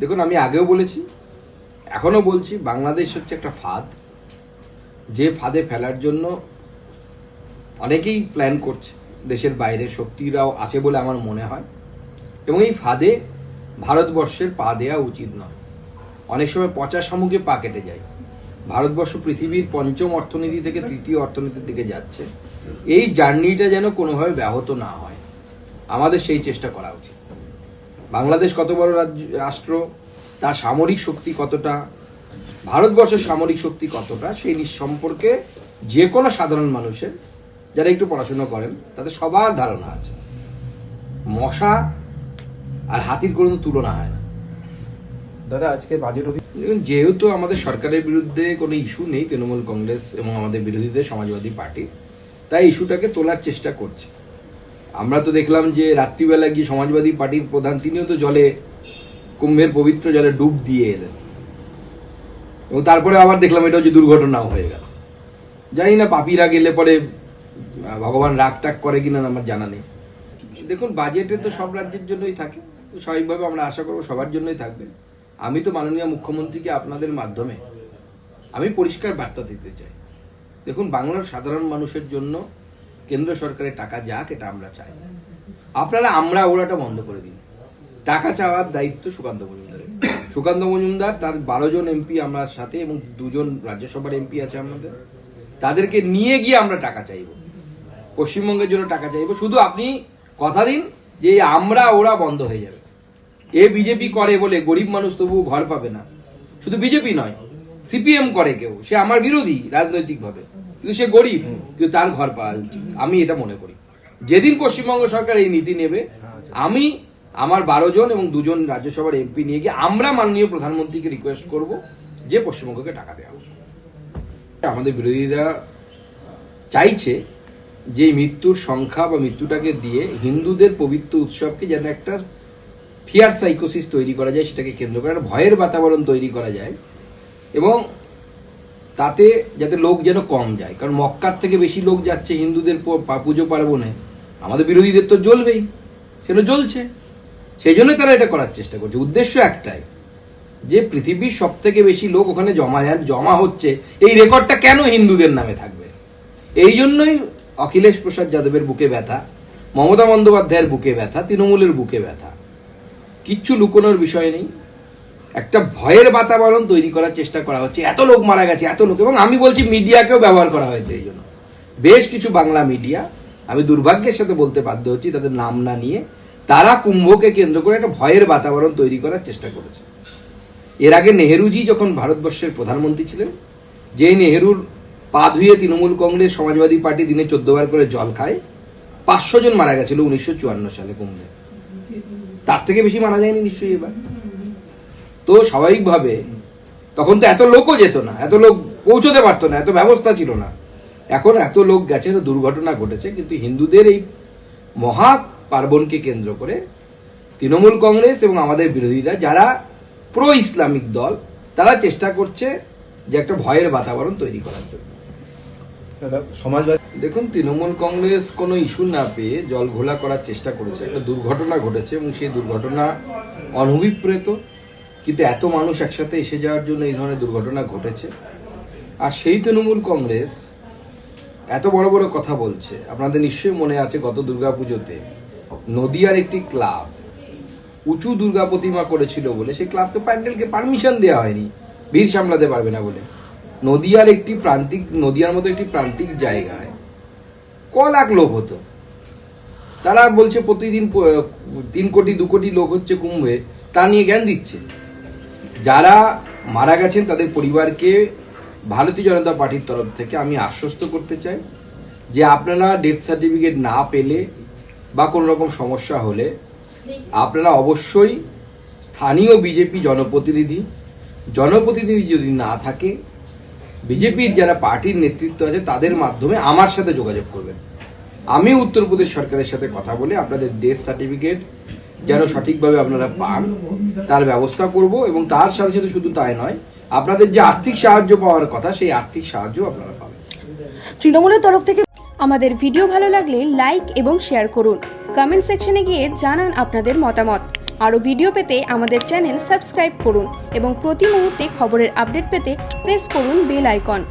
দেখুন, আমি আগেও বলেছি এখনও বলছি, বাংলাদেশ হচ্ছে একটা ফাঁদ। যে ফাঁদে ফেলার জন্য অনেকেই প্ল্যান করছে, দেশের বাইরের শক্তিরাও আছে বলে আমার মনে হয়। এবং এই ফাঁদে ভারতবর্ষের পা দেওয়া উচিত নয়। অনেক সময় পচা শামুকে পা কেটে যায়। ভারতবর্ষ পৃথিবীর পঞ্চম অর্থনীতি থেকে তৃতীয় অর্থনীতির দিকে যাচ্ছে। এই জার্নিটা যেন কোনোভাবে ব্যাহত না হয়। আমাদের সেই চেষ্টা করা উচিত। বাংলাদেশ কত বড় রাজ্য রাষ্ট্র তার সামরিক শক্তি কতটা ভারতবর্ষের সামরিক শক্তি কতটা সেই সম্পর্কে যে কোনো সাধারণ মানুষের যারা একটু পড়াশোনা করেন তাদের সবার ধারণা আছে। মশা আর হাতির কোনো তুলনা হয় না। দাদা আজকে বাজেট যেহেতু আমাদের সরকারের বিরুদ্ধে কোনো ইস্যু নেই তৃণমূল কংগ্রেস এবং আমাদের বিরোধীদের সমাজবাদী পার্টি তাই ইস্যুটাকে তোলার চেষ্টা করছে। আমরা তো দেখলাম যে রাত্রিবেলা গিয়ে সমাজবাদী পার্টির প্রধান, তিনিও তো জলে, কুম্ভের পবিত্র জলে ডুব দিয়ে এলেন। এবং তারপরে আবার দেখলাম এটা হচ্ছে দুর্ঘটনাও হয়ে গেল। জানি না পাপিরা গেলে পরে ভগবান রাগ টাগ করে কিনা আমার জানা নেই। দেখুন, বাজেটে তো সব রাজ্যের জন্যই থাকে। তো স্বাভাবিকভাবে আমরা আশা করব সবার জন্যই থাকবে। আমি তো মাননীয় মুখ্যমন্ত্রীকে আপনাদের মাধ্যমে আমি পরিষ্কার বার্তা দিতে চাই। দেখুন, বাংলার সাধারণ মানুষের জন্য কেন্দ্র সরকারের টাকা যাক, এটা আমরা চাই। আপনারা আমরা ওরাটা বন্ধ করে দিন। টাকা চাওয়ার দায়িত্ব সুকান্ত মজুমদারের। সুকান্ত মজুমদার তার বারো জন এমপি আমরা সাথে এবং দুজন রাজ্যসভার এমপি আছে আমাদের। তাদেরকে নিয়ে গিয়ে আমরা টাকা চাইব। পশ্চিমবঙ্গের জন্য টাকা চাইব। শুধু আপনি কথা দিন যে আমরা ওরা বন্ধ হয়ে যাবে। এ বিজেপি করে বলে গরিব মানুষ তবু ঘর পাবে না। শুধু বিজেপি নয়, সিপিএম করে কেউ। সে আমার বিরোধী রাজনৈতিকভাবে। কিন্তু সে গরিব, কিন্তু তার ঘর পাওয়া আমি এটা মনে করি। যেদিন পশ্চিমবঙ্গ সরকার এই নীতি নেবে, আমি আমার বারো জন এবং দুজন রাজ্যসভার এমপি নিয়ে গিয়ে আমরা মাননীয় প্রধানমন্ত্রীকে রিকোয়েস্ট করব যে পশ্চিমবঙ্গকে টাকা দেওয়া আমাদের বিরোধীরা চাইছে যে মৃত্যুর সংখ্যা বা মৃত্যুটাকে দিয়ে হিন্দুদের পবিত্র উৎসবকে যেন একটা ফিয়ার সাইকোসিস তৈরি করা যায়, সেটাকে কেন্দ্র করে একটা ভয়ের বাতাবরণ তৈরি করা যায়। এবং তাতে যাতে লোক যেন কম যায়। কারণ মক্কার থেকে বেশি লোক যাচ্ছে হিন্দুদের পুজো পার্বণে। আমাদের বিরোধীদের তো জ্বলবেই। সেটা জ্বলছে। সেই জন্য তারা এটা করার চেষ্টা করছে। উদ্দেশ্য একটাই, যে পৃথিবীর সব থেকে বেশি লোক ওখানে জমা জমা হচ্ছে এই রেকর্ডটা কেন হিন্দুদের নামে থাকবে? এই জন্যই অখিলেশ প্রসাদ যাদবের বুকে ব্যথা, মমতা বন্দ্যোপাধ্যায়ের বুকে ব্যথা, তৃণমূলের বুকে ব্যথা। কিচ্ছু লুকোনোর বিষয় নেই। একটা ভয়ের বাতাবরণ তৈরি করার চেষ্টা করা হচ্ছে। এত লোক মারা গেছে, এত লোক, এবং আমি বলছি মিডিয়াকেও ব্যবহার করা হয়েছে এই জন্য। বেশ কিছু বাংলা মিডিয়া, আমি দুর্ভাগ্যের সাথে বলতে বাধ্য হচ্ছি, তাদের নাম না নিয়ে তারা কুম্ভকে কেন্দ্র করে একটা ভয়ের বাতাবরণ তৈরি করার চেষ্টা করেছে। এর আগে নেহেরুজি যখন ভারতবর্ষের প্রধানমন্ত্রী ছিলেন, যেই নেহেরুর পা ধুয়ে তৃণমূল কংগ্রেস সমাজবাদী পার্টি দিনে চোদ্দ বার করে জল খায়, পাঁচশো জন মারা গেছিল উনিশশো চুয়ান্ন সালে কুম্ভে। তার থেকে বেশি মারা যায়নি নিশ্চয়ই এবার। তো স্বাভাবিকভাবে তখন তো এত লোকও যেত না এত লোক পৌঁছতে পারতো না এত ব্যবস্থা ছিল না। এখন এত লোক গেছে তো দুর্ঘটনা ঘটেছে কিন্তু হিন্দুদের এই মহা পার্বণকে কেন্দ্র করে তৃণমূল কংগ্রেস এবং আমাদের বিরোধীরা যারা প্রো ইসলামিক দল তারা চেষ্টা করছে যে একটা ভয়ের বাতাবরণ তৈরি করার জন্য। সমাজবাদী দেখুন তৃণমূল কংগ্রেস কোনো ইস্যু না পেয়ে জল ঘোলা করার চেষ্টা করেছে। একটা দুর্ঘটনা ঘটেছে এবং সেই দুর্ঘটনা অনভিপ্রেত। কিন্তু এত মানুষ একসাথে এসে যাওয়ার জন্য এই ধরনের দুর্ঘটনা ঘটেছে। আর সেই তৃণমূল কংগ্রেস এত বড় বড় কথা বলছে। আপনাদের নিশ্চয়ই মনে আছে গত দুর্গাপুজোতে নদিয়ার একটি ক্লাব উঁচু দুর্গা প্রতিমা করেছিল বলে। সেই ক্লাবকে প্যান্ডেলকে পারমিশন দেওয়া হয়নি। ভিড় সামলাতে পারবে না বলে। নদিয়ার একটি প্রান্তিক, নদিয়ার মতো একটি প্রান্তিক জায়গায় ক লাখ লোক হতো। তারা বলছে প্রতিদিন তিন কোটি, দু কোটি লোক হচ্ছে কুম্ভে। তা নিয়ে জ্ঞান দিচ্ছে। যারা মারা গেছেন তাদের পরিবারকে ভারতীয় জনতা পার্টির তরফ থেকে আমি আশ্বস্ত করতে চাই যে আপনারা ডেথ সার্টিফিকেট না পেলে বা কোনো রকম সমস্যা হলে আপনারা অবশ্যই স্থানীয় বিজেপি জনপ্রতিনিধি জনপ্রতিনিধি যদি না থাকে, বিজেপির যারা পার্টির নেতৃত্ব আছে তাদের মাধ্যমে আমার সাথে যোগাযোগ করবেন। আমি উত্তরপ্রদেশ সরকারের সাথে কথা বলে আপনাদের ডেথ সার্টিফিকেট যেন সঠিকভাবে আপনারা পান, তার ব্যবস্থা করব এবং তার সাথে সাথে শুধু তাই নয়, আপনাদের যে আর্থিক সাহায্য পাওয়ার কথা, সেই আর্থিক সাহায্য আপনারা পাবেন। তৃণমূলের তরফ থেকে আমাদের ভিডিও ভালো লাগলে লাইক এবং শেয়ার করুন। কমেন্ট সেকশনে গিয়ে জানান আপনাদের মতামত। আরও ভিডিও পেতে আমাদের চ্যানেল সাবস্ক্রাইব করুন এবং প্রতি মুহূর্তে খবরের আপডেট পেতে প্রেস করুন বেল আইকন।